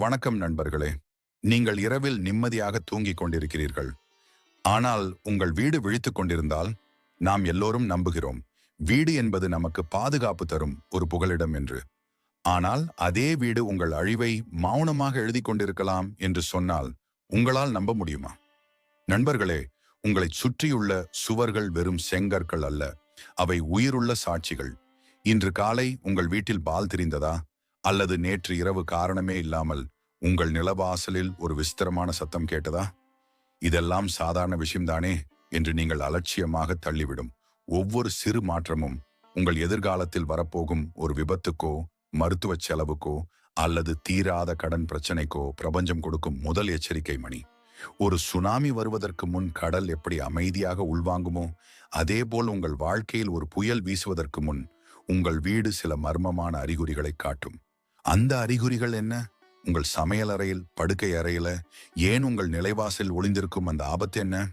வணக்கம் நண்பர்களே. நீங்கள் இரவில் நிம்மதியாக தூங்கிக் கொண்டிருக்கிறீர்கள். ஆனால் உங்கள் வீடு விழித்துக் கொண்டிருந்தால் நாம் எல்லோரும் நம்புகிறோம். வீடு என்பது நமக்கு பாதுகாப்பு தரும் ஒரு புகலிடம் என்று. ஆனால் அதே வீடு உங்கள் அழிவை மௌனமாக எழுதி கொண்டிருக்கலாம் என்று சொன்னால் உங்களால் நம்ப முடியுமா? நண்பர்களே உங்களைச் சுற்றியுள்ள சுவர்கள் வெறும் செங்கற்கள் அல்ல. அவை உயிருள்ள சாட்சிகள். இன்று காலை உங்கள் வீட்டில் பால் தெரிந்ததா? அல்லது நேற்று இரவு காரணமே இல்லாமல் உங்கள் நிலவாசலில் ஒரு விஸ்திரமான சத்தம் கேட்டதா? இதெல்லாம் சாதாரண விஷயம்தானே என்று நீங்கள் அலட்சியமாக தள்ளிவிடும். ஒவ்வொரு சிறு மாற்றமும் உங்கள் எதிர்காலத்தில் வரப்போகும் ஒரு விபத்துக்கோ மருத்துவ செலவுக்கோ அல்லது தீராத கடன் பிரச்சனைக்கோ பிரபஞ்சம் கொடுக்கும் முதல் எச்சரிக்கை மணி. ஒரு சுனாமி வருவதற்கு முன் கடல் எப்படி அமைதியாக உள்வாங்குமோ அதேபோல் உங்கள் வாழ்க்கையில் ஒரு புயல் வீசுவதற்கு முன் உங்கள் வீடு சில மர்மமான அறிகுறிகளை காட்டும். அந்த அறிகுறிகள் என்ன? உங்கள் சமையல் அறையில் படுக்கை அறையில ஏன் உங்கள் நிலைவாசல் ஒளிந்திருக்கும் அந்த ஆபத்து என்ன?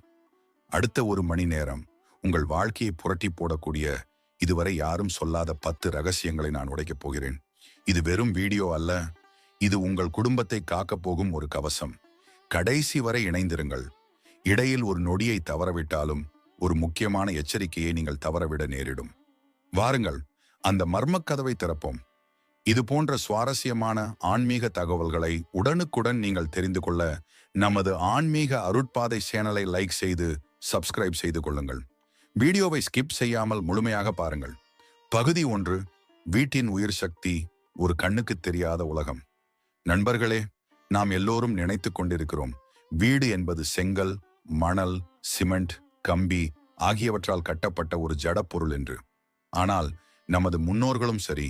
அடுத்த ஒரு மணி நேரம் உங்கள் வாழ்க்கையை புரட்டி போடக்கூடிய இதுவரை யாரும் சொல்லாத பத்து ரகசியங்களை நான் உடைக்கப் போகிறேன். இது வெறும் வீடியோ அல்ல. இது உங்கள் குடும்பத்தை காக்கப் போகும் ஒரு கவசம். கடைசி வரை இணைந்திருங்கள். இடையில் ஒரு நொடியை தவறவிட்டாலும் ஒரு முக்கியமான எச்சரிக்கையை நீங்கள் தவறவிட நேரிடும். வாருங்கள் அந்த மர்மக் கதவை திறப்போம். இது போன்ற சுவாரஸ்யமான ஆன்மீக தகவல்களை உடனுக்குடன் நீங்கள் தெரிந்து கொள்ள நமது ஆன்மீக அருட்பாதை சேனலை லைக் செய்து சப்ஸ்கிரைப் செய்து கொள்ளுங்கள். வீடியோவை ஸ்கிப் செய்யாமல் முழுமையாக பாருங்கள். பகுதி ஒன்று வீட்டின் உயிர் சக்தி ஒரு கண்ணுக்கு தெரியாத உலகம். நண்பர்களே நாம் எல்லோரும் நினைத்து கொண்டிருக்கிறோம். வீடு என்பது செங்கல் மணல் சிமெண்ட் கம்பி ஆகியவற்றால் கட்டப்பட்ட ஒரு ஜடப்பொருள் என்று. ஆனால் நமது முன்னோர்களும் சரி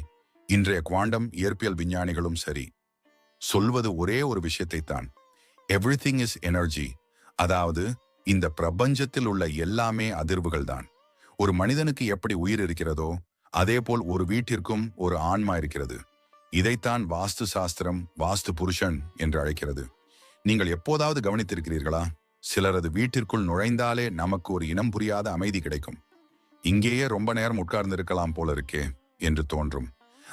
இன்றைய குவாண்டம் இயற்பியல் விஞ்ஞானிகளும் சரி சொல்வது ஒரே ஒரு விஷயத்தை தான் எவ்ரி திங் இஸ் எனர்ஜி அதாவது இந்த பிரபஞ்சத்தில் உள்ள எல்லாமே அதிர்வுகள் தான். ஒரு மனிதனுக்கு எப்படி உயிர் இருக்கிறதோ அதேபோல் ஒரு வீட்டிற்கும் ஒரு ஆன்மா இருக்கிறது. இதைத்தான் வாஸ்து சாஸ்திரம் வாஸ்து புருஷன் என்று அழைக்கிறது. நீங்கள் எப்போதாவது கவனித்திருக்கிறீர்களா? சிலரது வீட்டிற்குள் நுழைந்தாலே நமக்கு ஒரு இனம் புரியாத அமைதி கிடைக்கும். இங்கேயே ரொம்ப நேரம் உட்கார்ந்திருக்கலாம் போல இருக்கே என்று தோன்றும்.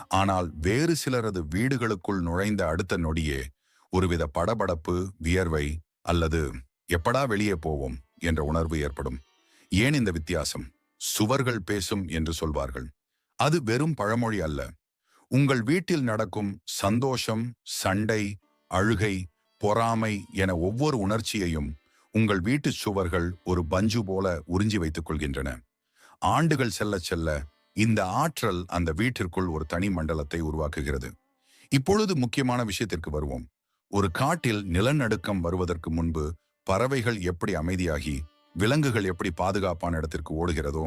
ஆனால் வேறு சிலரது வீடுகளுக்குள் நுழைந்த அடுத்த நொடியே ஒருவித படபடப்பு வியர்வை அல்லது எப்படா வெளியே போவோம் என்ற உணர்வு ஏற்படும். ஏன் இந்த வித்தியாசம்? சுவர்கள் பேசும் என்று சொல்வார்கள். அது வெறும் பழமொழி அல்ல. உங்கள் வீட்டில் நடக்கும் சந்தோஷம் சண்டை அழுகை பொறாமை என ஒவ்வொரு உணர்ச்சியையும் உங்கள் வீட்டு சுவர்கள் ஒரு பஞ்சு போல உறிஞ்சி வைத்துக் கொள்கின்றன. ஆண்டுகள் செல்ல செல்ல இந்த ஆற்றல் அந்த வீட்டிற்குள் ஒரு தனி மண்டலத்தை உருவாக்குகிறது. இப்பொழுது முக்கியமான விஷயத்திற்கு வருவோம். ஒரு காட்டில் நிலநடுக்கம் வருவதற்கு முன்பு பறவைகள் எப்படி அமைதியாகி விலங்குகள் எப்படி பாதுகாப்பான இடத்திற்கு ஓடுகிறதோ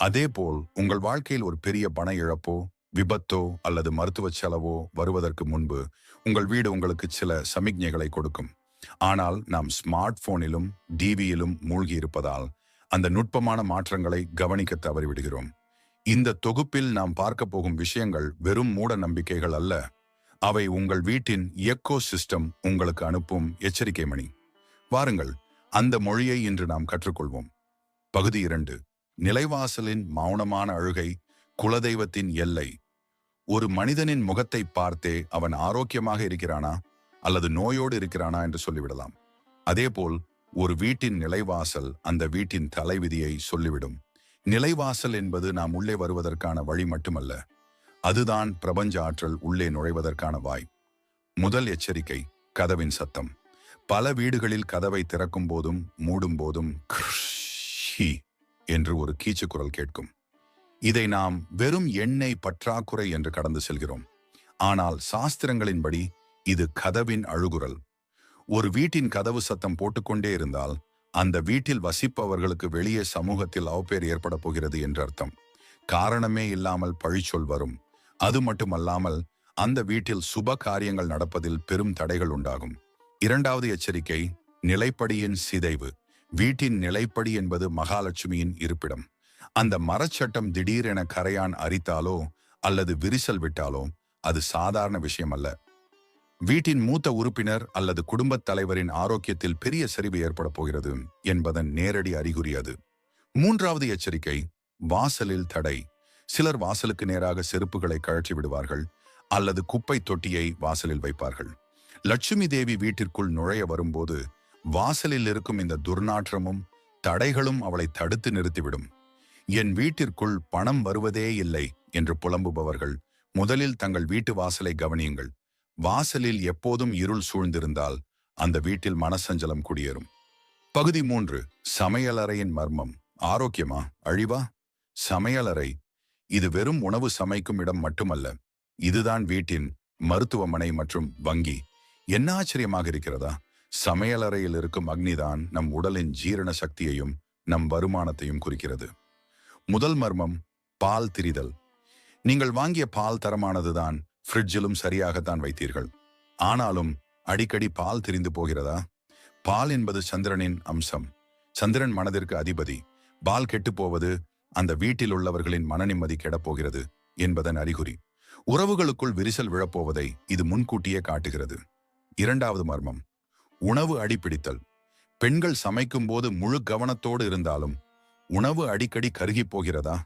அதேபோல் உங்கள் வாழ்க்கையில் ஒரு பெரிய பண இழப்போ விபத்தோ அல்லது மருத்துவ செலவோ வருவதற்கு முன்பு உங்கள் வீடு உங்களுக்கு சில சமிக்ஞைகளை கொடுக்கும். ஆனால் நாம் ஸ்மார்ட் போனிலும் டிவியிலும் மூழ்கி இருப்பதால் அந்த நுட்பமான மாற்றங்களை கவனிக்க தவறிவிடுகிறோம். இந்த தொகுப்பில் நாம் பார்க்க போகும் விஷயங்கள் வெறும் மூட நம்பிக்கைகள் அல்ல. அவை உங்கள் வீட்டின் எக்கோ சிஸ்டம் உங்களுக்கு அனுப்பும் எச்சரிக்கை மணி. வாருங்கள் அந்த மொழியை இன்று நாம் கற்றுக்கொள்வோம். பகுதி இரண்டு. நிலைவாசலின் மௌனமான அழுகை குலதெய்வத்தின் எல்லை. ஒரு மனிதனின் முகத்தை பார்த்தே அவன் ஆரோக்கியமாக இருக்கிறானா அல்லது நோயோடு இருக்கிறானா என்று சொல்லிவிடலாம். அதேபோல் ஒரு வீட்டின் நிலைவாசல் அந்த வீட்டின் தலைவிதியை சொல்லிவிடும். நிலைவாசல் என்பது நாம் உள்ளே வருவதற்கான வழி மட்டுமல்ல அதுதான் பிரபஞ்ச ஆற்றல் உள்ளே நுழைவதற்கான வாய். முதல் எச்சரிக்கை கதவின் சத்தம். பல வீடுகளில் கதவை திறக்கும் போதும் மூடும் போதும் என்று ஒரு கீச்சு குரல் கேட்கும். இதை நாம் வெறும் எண்ணெய் பற்றாக்குறை என்று கடந்து செல்கிறோம். ஆனால் சாஸ்திரங்களின்படி இது கதவின் அழுகுரல். ஒரு வீட்டின் கதவு சத்தம் போட்டுக்கொண்டே இருந்தால் அந்த வீட்டில் வசிப்பவர்களுக்கு வெளியே சமூகத்தில் அவப்பேர் ஏற்பட போகிறது என்று அர்த்தம். காரணமே இல்லாமல் பழிச்சொல் வரும். அது மட்டுமல்லாமல் அந்த வீட்டில் சுப காரியங்கள் நடப்பதில் பெரும் தடைகள் உண்டாகும். இரண்டாவது எச்சரிக்கை நிலைப்படியின் சிதைவு. வீட்டின் நிலைப்படி என்பது மகாலட்சுமியின் இருப்பிடம். அந்த மரச்சட்டம் திடீரென கரையான் அரித்தாலோ அல்லது விரிசல் விட்டாலோ அது சாதாரண விஷயம் அல்ல வீட்டின் மூத்த உறுப்பினர் அல்லது குடும்பத் தலைவரின் ஆரோக்கியத்தில் பெரிய சரிவு ஏற்பட போகிறது என்பதன் நேரடி அறிகுறி அது. மூன்றாவது எச்சரிக்கை வாசலில் தடை. சிலர் வாசலுக்கு நேராக செருப்புகளை கழற்றி விடுவார்கள் அல்லது குப்பை தொட்டியை வாசலில் வைப்பார்கள். லட்சுமி தேவி வீட்டிற்குள் நுழைய வரும்போது வாசலில் இருக்கும் இந்த துர்நாற்றமும் தடைகளும் அவளை தடுத்து நிறுத்திவிடும். என் வீட்டிற்குள் பணம் வருவதே இல்லை என்று புலம்புபவர்கள் முதலில் தங்கள் வீட்டு வாசலை கவனியுங்கள். வாசலில் எப்போதும் இருள் சூழ்ந்திருந்தால் அந்த வீட்டில் மனசஞ்சலம் குடியேறும். பகுதி மூன்று சமையலறையின் மர்மம். ஆரோக்கியமா? அழிவா? சமையலறை. இது வெறும் உணவு சமைக்கும் இடம் மட்டுமல்ல. இதுதான் வீட்டின் மருத்துவமனை மற்றும் வங்கி. என்ன ஆச்சரியமாக இருக்கிறதா? சமையலறையில் இருக்கும் அக்னிதான் நம் உடலின் ஜீரண சக்தியையும் நம் வருமானத்தையும் குறிக்கிறது. முதல் மர்மம் பால் திரிதல். நீங்கள் வாங்கிய பால் தரமானதுதான் ஃப்ரிட்ஜிலும் சரியாகத்தான் வைத்தீர்கள். ஆனாலும் அடிக்கடி பால் திரிந்து போகிறதா? பால் என்பது சந்திரனின் அம்சம். சந்திரன் மனதிற்கு அதிபதி. பால் கெட்டுப் போவது அந்த வீட்டில் உள்ளவர்களின் மன நிம்மதி கெடப்போகிறது என்பதன் அறிகுறி. உறவுகளுக்குள் விரிசல் விழப்போவதை இது முன்கூட்டியே காட்டுகிறது. இரண்டாவது மர்மம். உணவு அடிப்பிடித்தல். பெண்கள் சமைக்கும் போது முழு கவனத்தோடு இருந்தாலும் உணவு அடிக்கடி கருகி போகிறதா?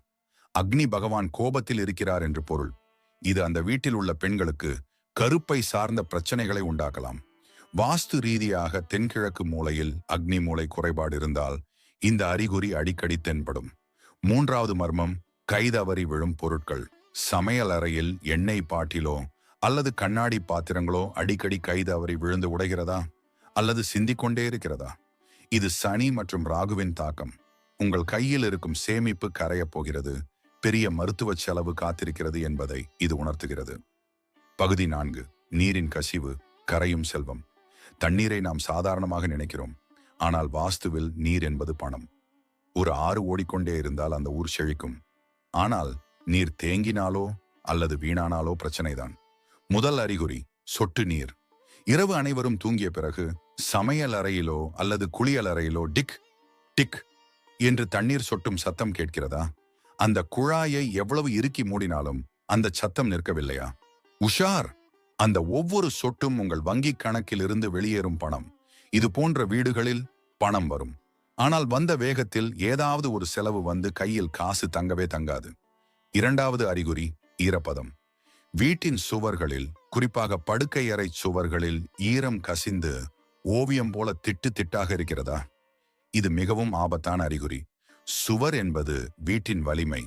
அக்னி பகவான் கோபத்தில் இருக்கிறார் என்று பொருள். இது அந்த வீட்டில் உள்ள பெண்களுக்கு கருப்பை சார்ந்த பிரச்சனைகளை உண்டாக்கலாம். வாஸ்து ரீதியாக தென்கிழக்கு மூலையில் அக்னி மூளை குறைபாடு இருந்தால் இந்த அறிகுறி அடிக்கடி தென்படும். மூன்றாவது மர்மம் கைதவறி விழும் பொருட்கள். சமையல் அறையில் எண்ணெய் பாட்டிலோ அல்லது கண்ணாடி பாத்திரங்களோ அடிக்கடி கைதவறி விழுந்து உடைகிறதா? அல்லது சிந்திக்கொண்டே இருக்கிறதா? இது சனி மற்றும் ராகுவின் தாக்கம். உங்கள் கையில் இருக்கும் சேமிப்பு கரையப் போகிறது. பெரிய மருத்துவ செலவு காத்திருக்கிறது என்பதை இது உணர்த்துகிறது. பகுதி நான்கு. நீரின் கசிவு கரையும் செல்வம். தண்ணீரை நாம் சாதாரணமாக நினைக்கிறோம். ஆனால் வாஸ்துவில் நீர் என்பது பணம். ஒரு ஆறு ஓடிக்கொண்டே இருந்தால் அந்த ஊர் செழிக்கும். ஆனால் நீர் தேங்கினாலோ அல்லது வீணானாலோ பிரச்சனைதான். முதல் அறிகுறி சொட்டு நீர். இரவு அனைவரும் தூங்கிய பிறகு சமையல் அறையிலோ அல்லது குளியல் அறையிலோ டிக் டிக் என்று தண்ணீர் சொட்டும் சத்தம் கேட்கிறதா? அந்த குழாயை எவ்வளவு இறுக்கி மூடினாலும் அந்த சத்தம் நிற்கவில்லையா? உஷார்! அந்த ஒவ்வொரு சொட்டும் உங்கள் வங்கி கணக்கில் இருந்து வெளியேறும் பணம். இது போன்ற வீடுகளில் பணம் வரும். ஆனால் வந்த வேகத்தில் ஏதாவது ஒரு செலவு வந்து கையில் காசு தங்கவே தங்காது. இரண்டாவது அறிகுறி ஈரப்பதம். வீட்டின் சுவர்களில் குறிப்பாக படுக்கையறை சுவர்களில் ஈரம் கசிந்து ஓவியம் போல திட்டு திட்டாக இருக்கிறதா? இது மிகவும் ஆபத்தான அறிகுறி. சுவர் என்பது வீட்டின் வலிமை.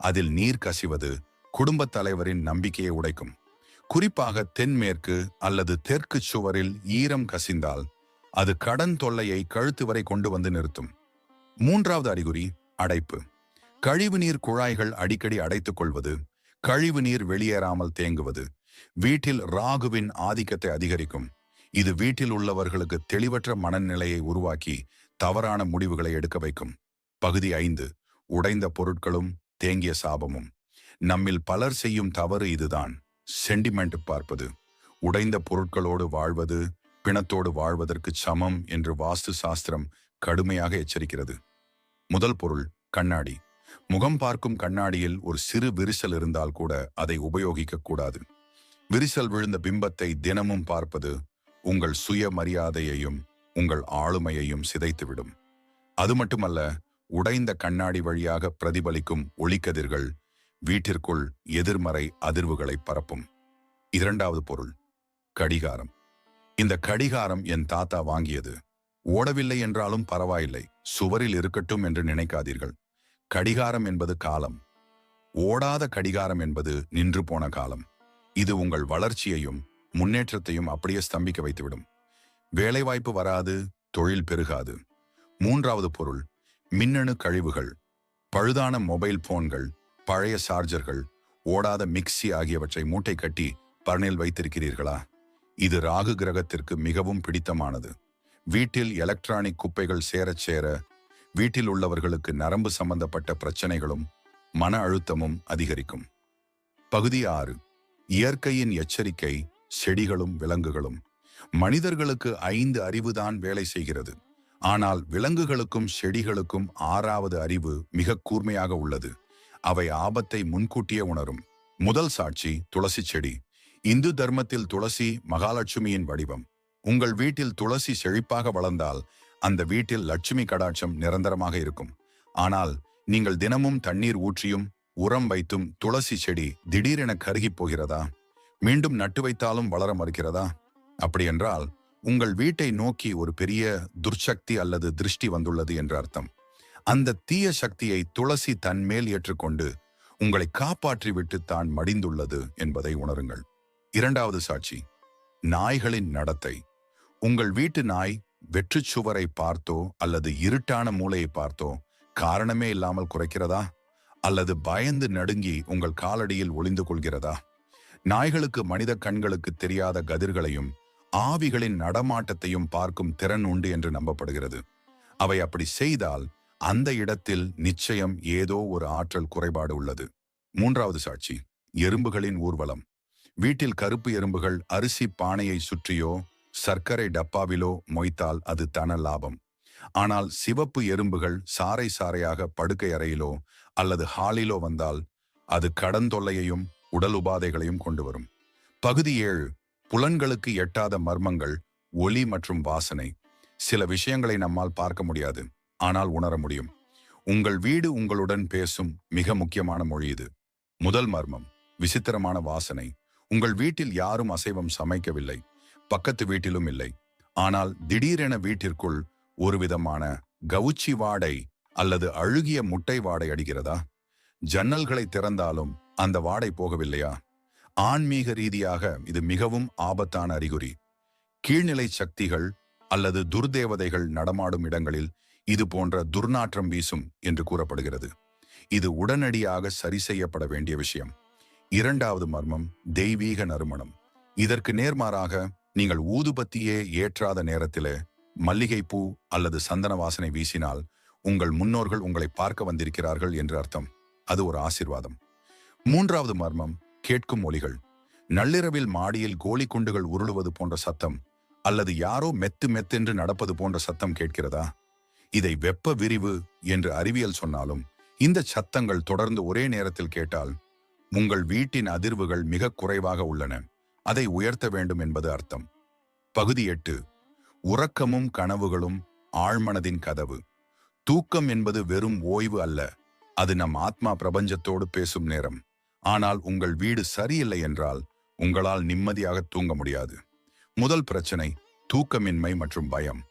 அதில் நீர் கசிவது குடும்பத் தலைவரின் நம்பிக்கையை உடைக்கும். குறிப்பாக தென்மேற்கு அல்லது தெற்கு சுவரில் ஈரம் கசிந்தால் அது கடன் தொல்லையை கழுத்து வரை கொண்டு வந்து நிறுத்தும். மூன்றாவது அறிகுறி அடைப்பு. கழிவுநீர் குழாய்கள் அடிக்கடி அடைத்துக் கொள்வது கழிவுநீர் வெளியேறாமல் தேங்குவது. வீட்டில் ராகுவின் ஆதிக்கத்தை அதிகரிக்கும். இது வீட்டில் உள்ளவர்களுக்கு தெளிவற்ற மனநிலையை உருவாக்கி தவறான முடிவுகளை எடுக்க வைக்கும். பகுதி ஐந்து உடைந்த பொருட்களும் தேங்கிய சாபமும். நம்மில் பலர் செய்யும் தவறு இதுதான். சென்டிமெண்ட் பார்ப்பது. உடைந்த பொருட்களோடு வாழ்வது பிணத்தோடு வாழ்வதற்கு சமம் என்று வாஸ்து சாஸ்திரம் கடுமையாக எச்சரிக்கிறது. முதல் பொருள் கண்ணாடி. முகம் பார்க்கும் கண்ணாடியில் ஒரு சிறு விரிசல் இருந்தால் கூட அதை உபயோகிக்க கூடாது. விரிசல் விழுந்த பிம்பத்தை தினமும் பார்ப்பது உங்கள் சுய மரியாதையையும் உங்கள் ஆளுமையையும் சிதைத்துவிடும். அது மட்டுமல்ல உடைந்த கண்ணாடி வழியாக பிரதிபலிக்கும் ஒளிக்கதிர்கள் வீட்டிற்குள் எதிர்மறை அதிர்வுகளை பரப்பும். இரண்டாவது பொருள் கடிகாரம். இந்த கடிகாரம் என் தாத்தா வாங்கியது. ஓடவில்லை என்றாலும் பரவாயில்லை. சுவரில் இருக்கட்டும் என்று நினைக்காதீர்கள். கடிகாரம் என்பது காலம். ஓடாத கடிகாரம் என்பது நின்று போன காலம். இது உங்கள் வளர்ச்சியையும் முன்னேற்றத்தையும் அப்படியே ஸ்தம்பிக்க வைத்துவிடும். வேலைவாய்ப்பு வராது தொழில் பெருகாது. மூன்றாவது பொருள் மின்னணு கழிவுகள் பழுதான மொபைல் போன்கள் பழைய சார்ஜர்கள் ஓடாத மிக்சி ஆகியவற்றை மூட்டை கட்டி பர்னில் வைத்திருக்கிறீர்களா? இது ராகு கிரகத்திற்கு மிகவும் பிடித்தமானது. வீட்டில் எலக்ட்ரானிக் குப்பைகள் சேரச் சேர வீட்டில் உள்ளவர்களுக்கு நரம்பு சம்பந்தப்பட்ட பிரச்சனைகளும் மன அழுத்தமும் அதிகரிக்கும். பகுதி ஆறு இயற்கையின் எச்சரிக்கை செடிகளும் விலங்குகளும். மனிதர்களுக்கு ஐந்து அறிவுதான் வேலை செய்கிறது. ஆனால் விலங்குகளுக்கும் செடிகளுக்கும் ஆறாவது அறிவு மிக கூர்மையாக உள்ளது. அவை ஆபத்தை முன்கூட்டியே உணரும். முதல் சாட்சி துளசி செடி. இந்து தர்மத்தில் துளசி மகாலட்சுமியின் வடிவம். உங்கள் வீட்டில் துளசி செழிப்பாக வளர்ந்தால் அந்த வீட்டில் லட்சுமி கடாட்சம் நிரந்தரமாக இருக்கும். ஆனால் நீங்கள் தினமும் தண்ணீர் ஊற்றியும் உரம் வைத்தும் துளசி செடி திடீரென கருகிப் போகிறதா? மீண்டும் நட்டு வைத்தாலும் வளர மறுக்கிறதா? அப்படியென்றால் உங்கள் வீட்டை நோக்கி ஒரு பெரிய துர்சக்தி அல்லது திருஷ்டி வந்துள்ளது என்று அர்த்தம். அந்த தீய சக்தியை துளசி தன்மேல் ஏற்றுக்கொண்டு உங்களை காப்பாற்றிவிட்டு தான் மடிந்துள்ளது என்பதை உணருங்கள். இரண்டாவது சாட்சி நாய்களின் நடத்தை. உங்கள் வீட்டு நாய் வெற்றுச்சுவரை பார்த்தோ அல்லது இருட்டான மூளையை பார்த்தோ காரணமே இல்லாமல் குறைக்கிறதா? அல்லது பயந்து நடுங்கி உங்கள் காலடியில் ஒளிந்து கொள்கிறதா? நாய்களுக்கு மனித கண்களுக்கு தெரியாத கதிர்களையும் ஆவிகளின் நடமாட்டத்தையும் பார்க்கும் திறன் உண்டு என்று நம்பப்படுகிறது. அவை அப்படி செய்தால் அந்த இடத்தில் நிச்சயம் ஏதோ ஒரு ஆற்றல் குறைபாடு உள்ளது. மூன்றாவது சாட்சி எறும்புகளின் ஊர்வலம். வீட்டில் கருப்பு எறும்புகள் அரிசி பானையை சுற்றியோ சர்க்கரை டப்பாவிலோ மொய்த்தால் அது தன லாபம். ஆனால் சிவப்பு எறும்புகள் சாறை சாறையாக படுக்கை அறையிலோ அல்லது ஹாலிலோ வந்தால் அது கடன் தொல்லையையும் உடல் உபாதைகளையும் கொண்டு வரும். பகுதி ஏழு புலன்களுக்கு எட்டாத மர்மங்கள் ஒலி மற்றும் வாசனை. சில விஷயங்களை நம்மால் பார்க்க முடியாது ஆனால் உணர முடியும். உங்கள் வீடு உங்களுடன் பேசும் மிக முக்கியமான மொழி இது. முதல் மர்மம் விசித்திரமான வாசனை. உங்கள் வீட்டில் யாரும் அசைவம் சமைக்கவில்லை பக்கத்து வீட்டிலும் இல்லை. ஆனால் திடீரென வீட்டிற்குள் ஒரு விதமான கவுச்சி வாடை அல்லது அழுகிய முட்டை வாடை அடிக்கிறதா? ஜன்னல்களை திறந்தாலும் அந்த வாடை போகவில்லையா? ஆன்மீக ரீதியாக இது மிகவும் ஆபத்தான அறிகுறி. கீழ்நிலை சக்திகள் அல்லது துர்தேவதைகள் நடமாடும் இடங்களில் இது போன்ற துர்நாற்றம் வீசும் என்று கூறப்படுகிறது. இது உடனடியாக சரி செய்யப்பட வேண்டிய விஷயம். இரண்டாவது மர்மம் தெய்வீக நறுமணம். இதற்கு நேர்மாறாக நீங்கள் ஊதுபத்தியே ஏற்றாத நேரத்திலே மல்லிகைப்பூ அல்லது சந்தன வாசனை வீசினால் உங்கள் முன்னோர்கள் உங்களை பார்க்க வந்திருக்கிறார்கள் என்று அர்த்தம். அது ஒரு ஆசிர்வாதம். மூன்றாவது மர்மம் கேட்கும் ஒலிகள். நள்ளிரவில் மாடியில் கோழி குண்டுகள் உருளுவது போன்ற சத்தம் அல்லது யாரோ மெத்து மெத்தென்று நடப்பது போன்ற சத்தம் கேட்கிறதா? இதை வெப்ப விரிவு என்று அறிவியல் சொன்னாலும் இந்த சத்தங்கள் தொடர்ந்து ஒரே நேரத்தில் கேட்டால் உங்கள் வீட்டின் அதிர்வுகள் மிக குறைவாக உள்ளன. அதை உயர்த்த வேண்டும் என்பது அர்த்தம். பகுதி எட்டு. உறக்கமும் கனவுகளும் ஆழ்மனதின் கதவு. தூக்கம் என்பது வெறும் ஓய்வு அல்ல அது நம் ஆத்மா பிரபஞ்சத்தோடு பேசும் நேரம். ஆனால் உங்கள் வீடு சரியில்லை என்றால் உங்களால் நிம்மதியாக தூங்க முடியாது. முதல் பிரச்சனை தூக்கமின்மை மற்றும் பயம்.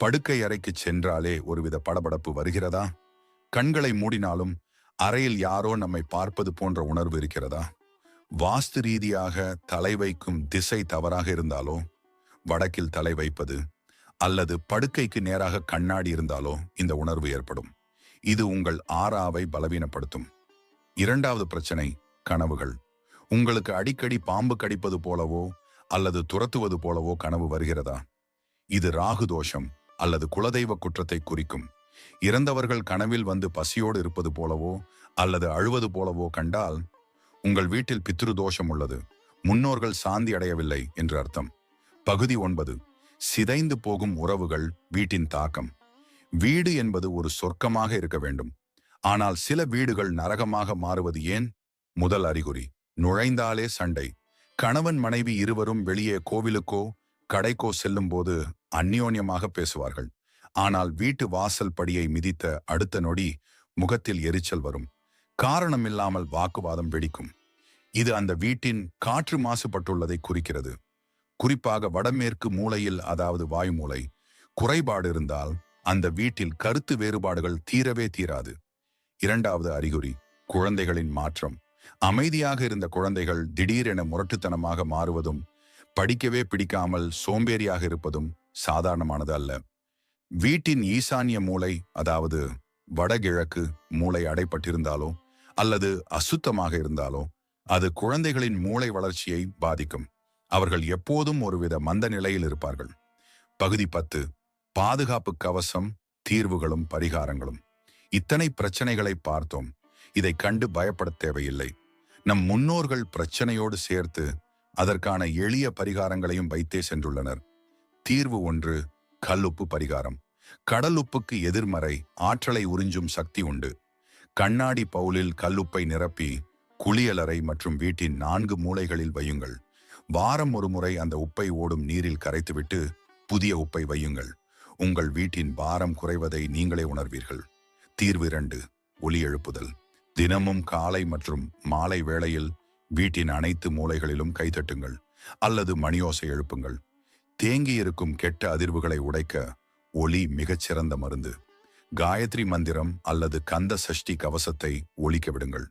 படுக்கை அறைக்கு சென்றாலே ஒருவித படபடப்பு வருகிறதா? கண்களை மூடினாலும் அறையில் யாரோ நம்மை பார்ப்பது போன்ற உணர்வு இருக்கிறதா? வாஸ்து ரீதியாக தலை வைக்கும் திசை தவறாக இருந்தாலோ? வடக்கில் தலை வைப்பது அல்லது படுக்கைக்கு நேராக கண்ணாடி இருந்தாலோ? இந்த உணர்வு ஏற்படும். இது உங்கள் ஆறாவை பலவீனப்படுத்தும். இரண்டாவது பிரச்சனை கனவுகள். உங்களுக்கு அடிக்கடி பாம்பு கடிப்பது போலவோ அல்லது துரத்துவது போலவோ கனவு வருகிறதா? இது ராகு தோஷம் அல்லது குலதெய்வ குற்றத்தை குறிக்கும். இறந்தவர்கள் கனவில் வந்து பசியோடு இருப்பது போலவோ அல்லது அழுவது போலவோ கண்டால் உங்கள் வீட்டில் பித்ரு தோஷம் உள்ளது. முன்னோர்கள் சாந்தி அடையவில்லை என்று அர்த்தம். பகுதி ஒன்பது. சிதைந்து போகும் உறவுகள் வீட்டின் தாக்கம். வீடு என்பது ஒரு சொர்க்கமாக இருக்க வேண்டும். ஆனால் சில வீடுகள் நரகமாக மாறுவது ஏன்? முதல் அறிகுறி நுழைந்தாலே சண்டை. கணவன் மனைவி இருவரும் வெளியே கோவிலுக்கோ கடைக்கோ செல்லும் போது அந்யோன்யமாக பேசுவார்கள். ஆனால் வீட்டு வாசல் படியை மிதித்த அடுத்த நொடி முகத்தில் எரிச்சல் வரும். காரணமில்லாமல் வாக்குவாதம் வெடிக்கும். இது அந்த வீட்டின் காற்று மாசுபட்டுள்ளதை குறிக்கிறது. குறிப்பாக வடமேற்கு மூலையில் அதாவது வாயுமூலை குறைபாடு இருந்தால் அந்த வீட்டில் கருத்து வேறுபாடுகள் தீரவே தீராது. இரண்டாவது அறிகுறி குழந்தைகளின் மாற்றம். அமைதியாக இருந்த குழந்தைகள் திடீரென முரட்டுத்தனமாக மாறுவதும் படிக்கவே பிடிக்காமல் சோம்பேறியாக இருப்பதும் சாதாரணமானது அல்ல. வீட்டின் ஈசான்ய மூளை அதாவது வடகிழக்கு மூளை அடைப்பட்டிருந்தாலோ அல்லது அசுத்தமாக இருந்தாலோ அது குழந்தைகளின் மூளை வளர்ச்சியை பாதிக்கும். அவர்கள் எப்போதும் ஒருவித மந்த நிலையில் இருப்பார்கள். பகுதி பத்து பாதுகாப்பு கவசம் தீர்வுகளும் பரிகாரங்களும். இத்தனை பிரச்சனைகளை பார்த்தோம். இதை கண்டு பயப்பட தேவையில்லை. நம் முன்னோர்கள் பிரச்சனையோடு சேர்த்து அதற்கான எளிய பரிகாரங்களையும் வைத்தே சென்றுள்ளனர். தீர்வு ஒன்று கல்லுப்பு பரிகாரம். கடல் உப்புக்கு எதிர்மறை ஆற்றலை உறிஞ்சும் சக்தி உண்டு. கண்ணாடி பவுலில் கல்லுப்பை நிரப்பி குளியலறை மற்றும் வீட்டின் நான்கு மூலைகளில் வையுங்கள். வாரம் ஒரு முறை அந்த உப்பை ஓடும் நீரில் கரைத்துவிட்டு புதிய உப்பை வையுங்கள். உங்கள் வீட்டின் பாரம் குறைவதை நீங்களே உணர்வீர்கள். தீர்வு இரண்டு ஒலி எழுப்புதல். தினமும் காலை மற்றும் மாலை வேளையில் வீட்டின் அனைத்து மூலைகளிலும் கைதட்டுங்கள் அல்லது மணியோசை எழுப்புங்கள். தேங்கியிருக்கும் கெட்ட அதிர்வுகளை உடைக்க ஒளி மிகச்சிறந்த மருந்து. காயத்ரி மந்திரம் அல்லது கந்த சஷ்டி கவசத்தை ஒழிக்க விடுங்கள்.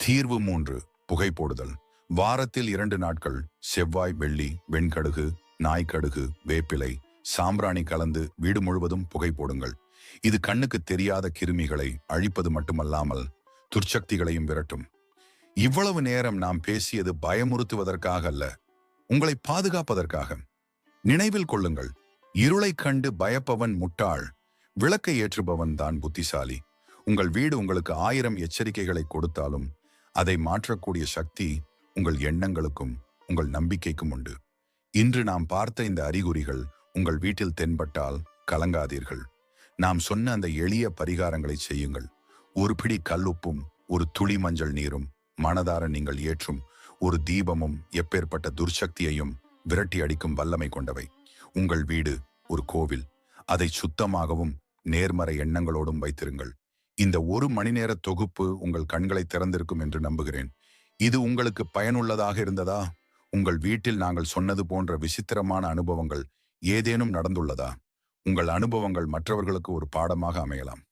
தீர்வு மூன்று புகை போடுதல். வாரத்தில் இரண்டு நாட்கள் செவ்வாய் வெள்ளி வெண்கடுகு நாய்க்கடுகு வேப்பிலை சாம்பிராணி கலந்து வீடு முழுவதும் புகை போடுங்கள். இது கண்ணுக்கு தெரியாத கிருமிகளை அழிப்பது மட்டுமல்லாமல் துர்ச்சக்திகளையும் விரட்டும். இவ்வளவு நேரம் நாம் பேசியது பயமுறுத்துவதற்காக அல்ல உங்களை பாதுகாப்பதற்காக. நினைவில் கொள்ளுங்கள் இருளை கண்டு பயப்பவன் முட்டாள் விளக்கை ஏற்றுபவன் தான் புத்திசாலி. உங்கள் வீடு உங்களுக்கு ஆயிரம் எச்சரிக்கைகளை கொடுத்தாலும் அதை மாற்றக்கூடிய சக்தி உங்கள் எண்ணங்களுக்கும் உங்கள் நம்பிக்கைக்கும் உண்டு. இன்று நாம் பார்த்த இந்த அறிகுறிகள் உங்கள் வீட்டில் தென்பட்டால் கலங்காதீர்கள். நாம் சொன்ன அந்த எளிய பரிகாரங்களை செய்யுங்கள். ஒரு பிடி கல்லுப்பும் ஒரு துளி மஞ்சள் நீரும் மனதார நீங்கள் ஏற்றும் ஒரு தீபமும் எப்பேற்பட்ட துர்சக்தியையும் விரட்டி அடிக்கும் வல்லமை கொண்டவை. உங்கள் வீடு ஒரு கோவில். அதை சுத்தமாகவும் நேர்மறை எண்ணங்களோடும் வைத்திருங்கள். இந்த ஒரு மணி நேர தொகுப்பு உங்கள் கண்களை திறந்திருக்கும் என்று நம்புகிறேன். இது உங்களுக்கு பயனுள்ளதாக இருந்ததா? உங்கள் வீட்டில் நாங்கள் சொன்னது போன்ற விசித்திரமான அனுபவங்கள் ஏதேனும் நடந்துள்ளதா? உங்கள் அனுபவங்கள் மற்றவர்களுக்கு ஒரு பாடமாக அமையலாம்.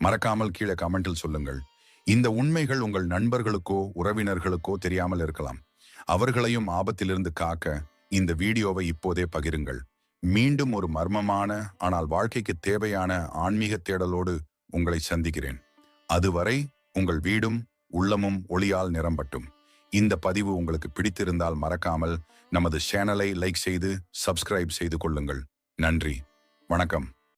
மறக்காமல் கீழே கமெண்டில் சொல்லுங்கள். இந்த உண்மைகள் உங்கள் நண்பர்களுக்கோ உறவினர்களுக்கோ தெரியாமல் இருக்கலாம். அவர்களையும் ஆபத்திலிருந்து காக்க இந்த வீடியோவை இப்போதே பகிருங்கள். மீண்டும் ஒரு மர்மமான ஆனால் வாழ்க்கைக்கு தேவையான ஆன்மீக தேடலோடு உங்களை சந்திக்கிறேன். அதுவரை உங்கள் வீடும் உள்ளமும் ஒளியால் நிரம்பட்டும். இந்த பதிவு உங்களுக்கு பிடித்திருந்தால் மறக்காமல் நமது சேனலை லைக் செய்து சப்ஸ்கிரைப் செய்து கொள்ளுங்கள். நன்றி. வணக்கம்.